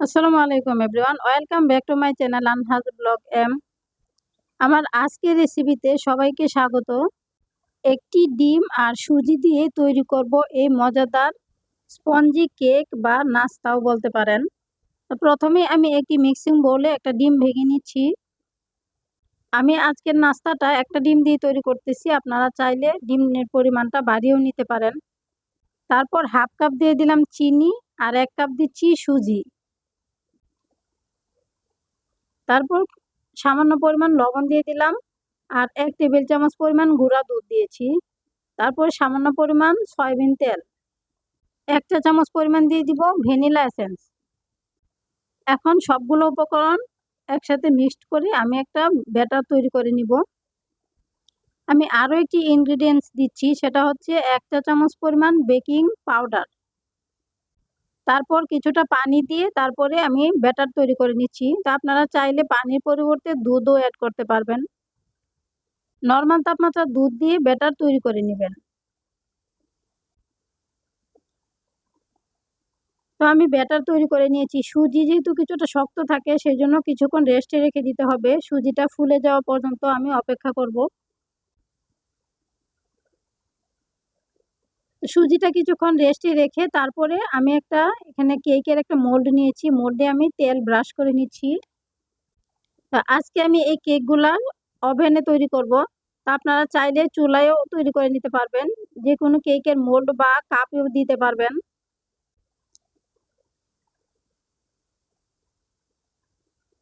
আসসালামু আলাইকুম everyone. Welcome back to my channel আনহাজ blog এম। আমার আজকের রেসিপিতে সবাইকে স্বাগত। একটি ডিম আর সুজি দিয়ে তৈরি করব এই মজাদার স্পঞ্জি কেক বা নাস্তাও বলতে পারেন। প্রথমে আমি একটি মিক্সিং বোলে একটা ডিম ভেঙে নিচ্ছি। আমি আজকের নাস্তাটা একটা ডিম দিয়ে তৈরি করতেছি। আপনারা চাইলে ডিমের পরিমাণটা বাড়িয়েও নিতে পারেন। তারপর হাফ কাপ দিয়ে দিলাম চিনি আর এক কাপ দিচ্ছি সুজি। তারপর সামান্য পরিমাণ লবণ দিয়ে দিলাম আর এক টেবিল চামচ পরিমাণ গুঁড়া দুধ দিয়েছি। তারপর সামান্য পরিমাণ সয়াবিন তেল। এক চা চামচ পরিমাণ দিয়ে দিব ভ্যানিলা এসেন্স। এখন সবগুলো উপকরণ একসাথে মিক্সড করে আমি একটা ব্যাটার তৈরি করে নিব। আমি আরও একটি ইনগ্রিডিয়েন্টস দিচ্ছি, সেটা হচ্ছে এক চা চামচ পরিমাণ বেকিং পাউডার। তারপর কিছুটা পানি দিয়ে তারপরে আমি ব্যাটার তৈরি করে নিচ্ছি। তা আপনারা চাইলে পানির পরিবর্তে দুধও অ্যাড করতে পারবেন। নর্মাল তাপমাত্রা দুধ দিয়ে ব্যাটার তৈরি করে নেবেন। তো আমি ব্যাটার তৈরি করে নিয়েছি। সুজি যেহেতু কিছুটা শক্ত থাকে সেই জন্য কিছুক্ষণ রেস্টে রেখে দিতে হবে। সুজিটা ফুলে যাওয়া পর্যন্ত আমি অপেক্ষা করব। সুজিটা কিছুক্ষণ রেস্টে রেখে তারপরে আমি একটা, এখানে কেকের একটা মোল্ড নিয়েছি। মোল্ডে আমি তেল ব্রাশ করে নিচ্ছি। তা আজকে আমি এই কেকগুলা ওভেনে তৈরি করব। তা আপনারা চাইলে চুলায়ও তৈরি করে নিতে পারবেন। যে কোনো কেকের মোল্ড বা কাপেও দিতে পারবেন।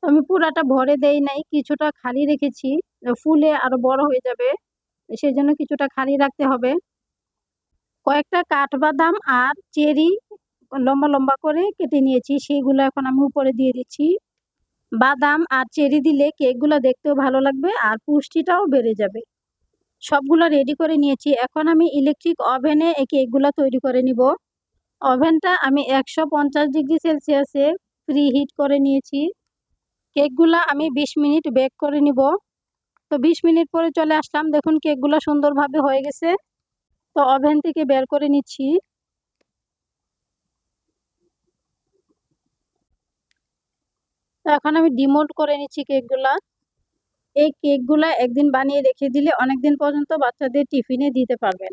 আমি পুরাটা ভরে দেই নাই, কিছুটা খালি রেখেছি। ফুলে আরও বড় হয়ে যাবে সেই জন্য কিছুটা খালি রাখতে হবে। কয়েকটা কাঠবাদাম আর চেরি লম্বা লম্বা করে কেটে নিয়েছি। সেইগুলো এখন আমি উপরে দিয়ে দিচ্ছি। বাদাম আর চেরি দিলে কেকগুলো দেখতেও ভালো লাগবে আর পুষ্টিটাও বেড়ে যাবে। সবগুলো রেডি করে নিয়েছি। এখন আমি ইলেকট্রিক ওভেনে এই কেকগুলো তৈরি করে নিব। ওভেনটা আমি একশো পঞ্চাশ ডিগ্রি সেলসিয়াসে প্রি হিট করে নিয়েছি। কেকগুলো আমি ২০ মিনিট বেক করে নিব। তো ২০ মিনিট পরে চলে আসলাম। দেখুন কেকগুলো সুন্দরভাবে হয়ে গেছে। তো ওভেন থেকে বের করে নিচ্ছি। তো এখন আমি ডিমোল্ড করে নিচ্ছি কেকগুলা। এই কেকগুলা একদিন বানিয়ে রেখে দিলে অনেক দিন পর্যন্ত বাচ্চাদের টিফিনে দিতে পারবেন।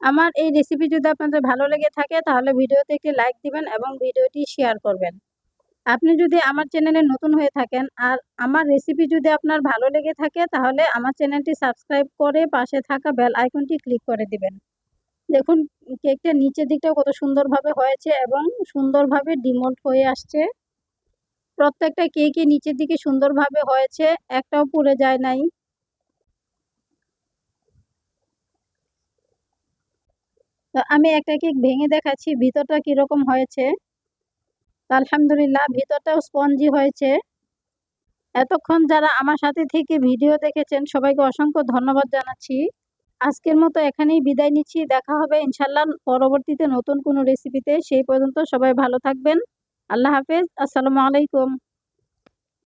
আমার এই রেসিপি যদি আপনাদের ভালো লেগে থাকে, তাহলে ভিডিওতে একটি লাইক দিবেন এবং ভিডিওটি শেয়ার করবেন। আপনি যদি আমার চ্যানেলে নতুন হয়ে থাকেন আর আমার রেসিপি যদি আপনার ভালো লেগে থাকে, তাহলে আমার চ্যানেলটি সাবস্ক্রাইব করে পাশে থাকা বেল আইকনটি ক্লিক করে দিবেন। দেখুন কেকটা নিচের দিকটাও কত সুন্দরভাবে হয়েছে এবং সুন্দরভাবে ডিমোল্ড হয়ে আসছে। প্রত্যেকটা কেকই নিচের দিকে সুন্দরভাবে হয়েছে, একটাও পুড়ে যায় নাই। তো আমি একটা কেক ভেঙে দেখাচ্ছি, ভিতরটা কীরকম হয়েছে? আলহামদুলিল্লাহ, ভিতরটাও স্পঞ্জি হয়েছে। এতক্ষণ যারা আমার সাথে থেকে ভিডিও দেখেছেন, সবাইকে অসংখ্য ধন্যবাদ জানাচ্ছি। আজকের মতো এখানেই বিদায় নিচ্ছি। দেখা হবে ইনশাল্লাহ পরবর্তীতে নতুন কোনো রেসিপিতে সেই পর্যন্ত সবাই ভালো থাকবেন। আল্লাহ হাফেজ। আসসালামু আলাইকুম।